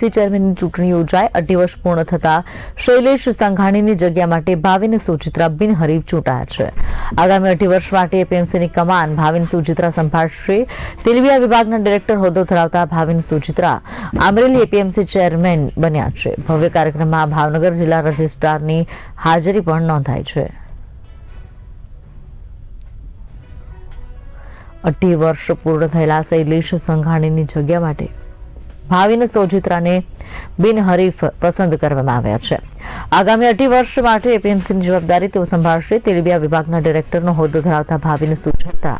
C ચેરમેનની ચૂંટણી યોજાય, અઢી વર્ષ પૂર્ણ થતા શૈલેષ સંઘાણીની જગ્યા માટે ભાવિન સુચિત્રા બિનહરીફ ચૂંટાયા છે. આગામી અઢી વર્ષ માટે એપીએમસીની કમાન ભાવિન સુચિત્રા સંભાળશે. તેલબિયા વિભાગના ડિરેક્ટર હોદ્દો ધરાવતા ભાવિન સુચિત્રા અમરેલી એપીએમસી ચેરમેન બન્યા છે. ભવ્ય કાર્યક્રમમાં ભાવનગર જિલ્લા રજિસ્ટ્રારની હાજરી પણ નોંધાઈ છે. અઢી વર્ષ પૂર્ણ થયેલા શૈલેષ સંઘાણીની જગ્યા માટે ભાવિન સોજિત્રાને બિનહરીફ પસંદ કરવામાં આવ્યા છે. આગામી અઢી વર્ષ માટે એપીએમસીની જવાબદારી તેઓ સંભાળશે. તેલીબિયા વિભાગના ડિરેક્ટરનો હોદ્દો ધરાવતા ભાવિન સુચિત્રા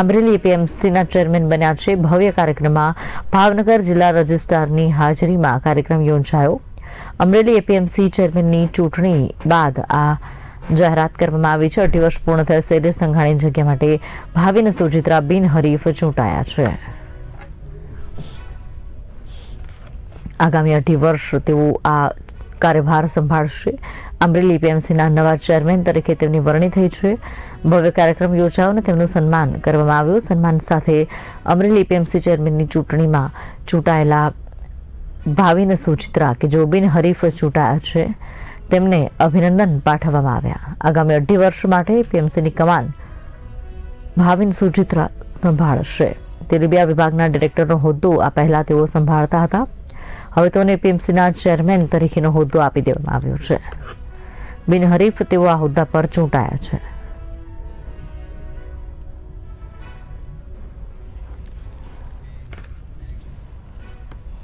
અમરેલી એપીએમસીના ચેરમેન બન્યા છે. ભવ્ય કાર્યક્રમમાં ભાવનગર જિલ્લા રજિસ્ટ્રારની હાજરીમાં કાર્યક્રમ યોજાયો. અમરેલી એપીએમસી ચેરમેનની ચૂંટણી બાદ આ જાહેરાત કરવામાં આવી છે. અઢી વર્ષ પૂર્ણ થયા, શૈલેષ સંઘાણી જગ્યા માટે ભાવિન સુચિત્રા બિનહરીફ ચૂંટાયા છે. આગામી અઢી વર્ષ તેઓ આ કાર્યભાર સંભાળશે. અમરેલી પીએમસીના નવા ચેરમેન તરીકે તેમની વરણી થઈ છે. ભવ્ય કાર્યક્રમ યોજાયો તેમનું સન્માન કરવામાં આવ્યું. સન્માન સાથે અમરેલી પીએમસી ચેરમેનની ચૂંટણીમાં ચૂંટાયેલા ભાવિન સુચિત્રા કે જો બિન હરીફ ચૂંટાયા છે, તેમને અભિનંદન પાઠવવામાં આવ્યા. આગામી અઢી વર્ષ માટે પીએમસીની કમાન ભાવિન સુચિત્રા સંભાળશે. તેલીબિયા વિભાગના ડિરેક્ટરનો હોદ્દો આ પહેલા તેઓ સંભાળતા હતા. હવે તેઓને પીએમસીના ચેરમેન તરીકેનો હોદ્દો આપી દેવામાં આવ્યો છે. બિનહરીફ તેઓ આ હોદ્દા પર ચૂંટાયા છે.